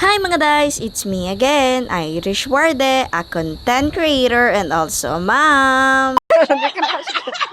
Hi mga guys, it's me again, Irish Warde, a content creator and also a mom.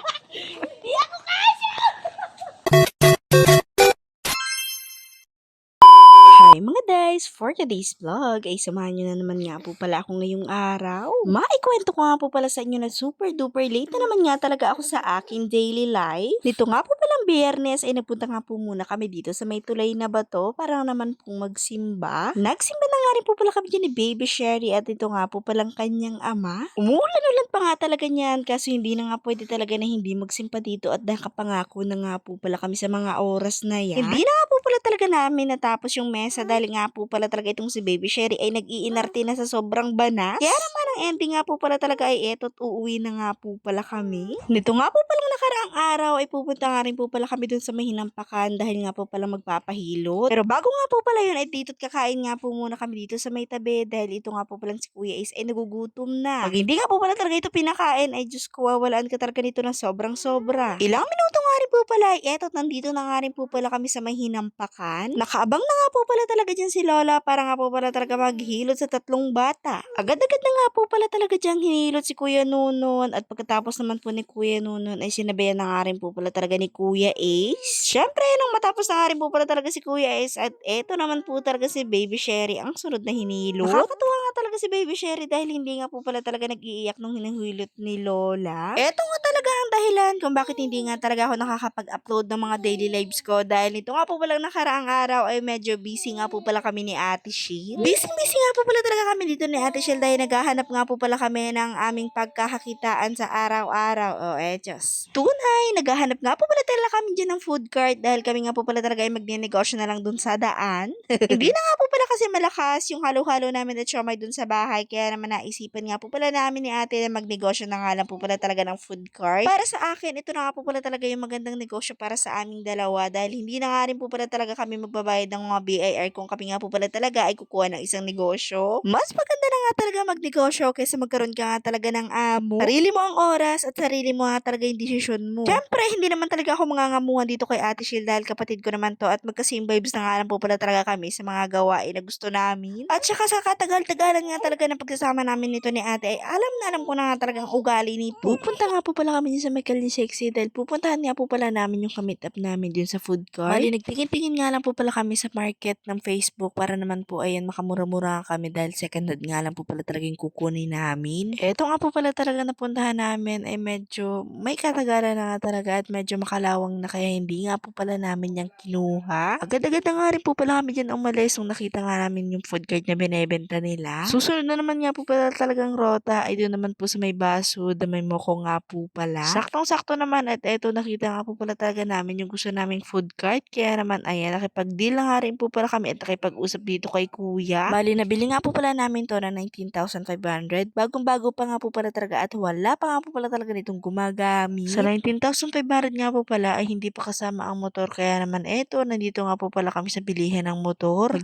guys! For today's vlog ay samahan nyo na naman nga po pala ako ngayong araw. Maikwento ko nga po pala sa inyo na super duper late na naman nga talaga ako sa aking daily life. Nito nga po palang biyernes ay nagpunta nga po muna kami dito sa may tulay na bato para naman pong magsimba. Nagsimba na nga rin po pala kami dyan ni Baby Sherry at ito nga po palang kanyang ama. Umuulan-ulan pa nga talaga niyan kaso hindi na nga pwede talaga na hindi magsimpa dito at nakapangako na nga po pala kami sa mga oras na yan. Hindi na nga po pala talaga namin natapos yung mesa dahil nga po pala talaga itong si Baby Sherry ay nag-iinarte na sa sobrang banas. Kaya naman ang ending nga po pala talaga ay eto't uuwi na nga po pala kami. Nito nga po palang nakaraang araw ay pupunta nga rin po pala kami dun sa mahinampakan dahil nga po pala magpapahilot. Pero bago nga po pala yun ay dito't kakain nga po muna kami dito sa may tabi dahil ito nga po palang si Kuya Ace ay nagugutom na. Pag hindi nga po pala talaga ito pinakain ay Diyos ko wawalaan ka talaga nito ng sobrang sobra. Ilang minuto nga rin po pala ay eto't nandito na nga rin po pala kami sa mahinampakan. Nakaabang na nga po pala talaga dyan si Lola para nga po pala talaga maghilot sa tatlong bata. Agad-agad na nga po pala talaga dyan hinilot si Kuya Nunon at pagkatapos naman po ni Kuya Nunon ay sinabayan na nga rin po pala talaga ni Kuya Ace. Siyempre, nang matapos na nga rin po pala talaga si Kuya Ace at eto naman po talaga si Baby Sherry ang sunod na hinilot. Nakakatuwa nga talaga si Baby Sherry dahil hindi nga po pala talaga nag-iiyak nung hinihilot ni Lola. Eto nga ang dahilan kung bakit hindi nga talaga ako nakakapag-upload ng mga daily lives ko dahil nito nga po palang nakaraang araw ay medyo busy nga po pala kami ni Ate Sheil. Busy busy nga po pala talaga kami dito ni Ate Sheil dahil naghahanap nga po pala kami ng aming pagkakakitaan sa araw-araw. O oh, eh, Diyos. Tunay, naghahanap nga po pala talaga kami dyan ng food cart dahil kami nga po pala talaga ay magnenegosyo na lang dun sa daan. hindi na nga po kasi malakas yung halo-halo namin at siomay dun sa bahay kaya naman naisipan nga po pala namin ni ate na magnegosyo na nga lang po pala talaga ng food cart. Para sa akin, ito na nga po pala talaga yung magandang negosyo para sa aming dalawa dahil hindi na nga rin po pala talaga kami magbabayad ng mga BIR kung kami nga po pala talaga ay kukuha ng isang negosyo. Mas maganda na nga talaga magnegosyo kaysa magkaroon ka nga talaga ng amo. Sarili mo ang oras at sarili mo nga talaga yung desisyon mo. Siyempre, hindi naman talaga ako mangangamuhan dito kay Ate Sheil dahil kapatid ko naman to at magka-same vibes na nga lang po pala talaga kami sa mga gawain na gusto namin. At saka sa katagal-tagalan nga talaga ng pagsasama namin nito ni ate ay alam na alam ko na nga talagang ugali ni Pupunta nga po pala kami dun sa Michael ni Sexy dahil pupuntahan nga po pala namin yung kamit up namin dun sa food court. Bali, nagtingin-tingin nga lang po pala kami sa market ng Facebook para naman po ayan makamura-mura kami dahil second hand nga lang po pala talagang kukunin namin. Eto nga po pala talaga napuntahan namin ay medyo may katagalan na nga talaga at medyo makalawang na kaya hindi nga po pala namin yung kinuha. Agad-agad na nga rin po pala kami dyan umalis nung nakita nga namin yung food cart na binebenta nila. Susunod na naman nga po pala talagang rota ay doon naman po sa may baso na may moko nga po pala. Saktong-sakto naman at eto nakita nga po pala talaga namin yung gusto naming food cart kaya naman ayan nakipag-deal na nga rin po pala kami at nakipag-usap dito kay kuya. Bali nabili nga po pala namin to na 19,500 bagong-bago pa nga po pala talaga at wala pa nga po pala talaga nitong gumagamit. Sa 19,500 nga po pala ay hindi pa kasama ang motor kaya naman eto nandito nga po pala kami sa bilihan ng motor.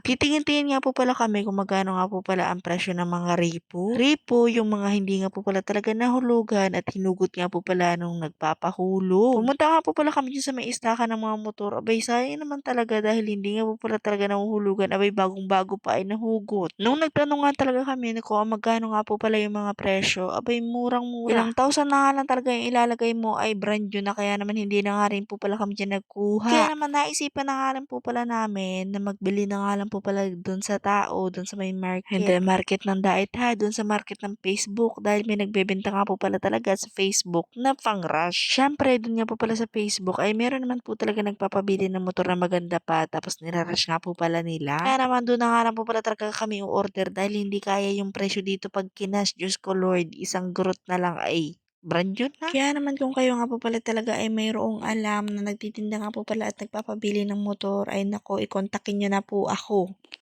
Magtitingin-tingin nga po pala kami kung magkano nga po pala ang presyo ng mga repo. Repo yung mga hindi nga po pala talaga nahulugan at hinugot nga po pala nung nagpapahulog. Pumunta nga po pala kami sa may istakan ng mga motor. Abay sayang naman talaga dahil hindi nga po pala talaga nahuhulugan. Abay bagong-bago pa ay nahugot. Nung nagtanong nga talaga kami kung magkano nga po pala yung mga presyo, abay murang-mura. Ilang thousand na nga lang talaga yung ilalagay mo ay brand yun na kaya naman hindi na nga rin po pala kami dyan nagkuha. Kaya naman naisipan na nga rin po pala namin na magbili na nga lang po pala dun sa tao, dun sa may market. Hindi market ng Dait ha, dun sa market ng Facebook dahil may nagbebenta nga po pala talaga sa Facebook na pang rush. Siyempre, dun nga po pala sa Facebook ay meron naman po talaga nagpapabili ng motor na maganda pa tapos nirarush nga po pala nila. Kaya naman doon na nga lang po pala talaga kami order dahil hindi kaya yung presyo dito pag kinash. Diyos ko Lord, isang growth na lang ay brand yun na. Kaya naman kung kayo nga po pala talaga ay mayroong alam na nagtitinda nga po pala at nagpapabili ng motor ay nako, ikontakin nyo na po ako.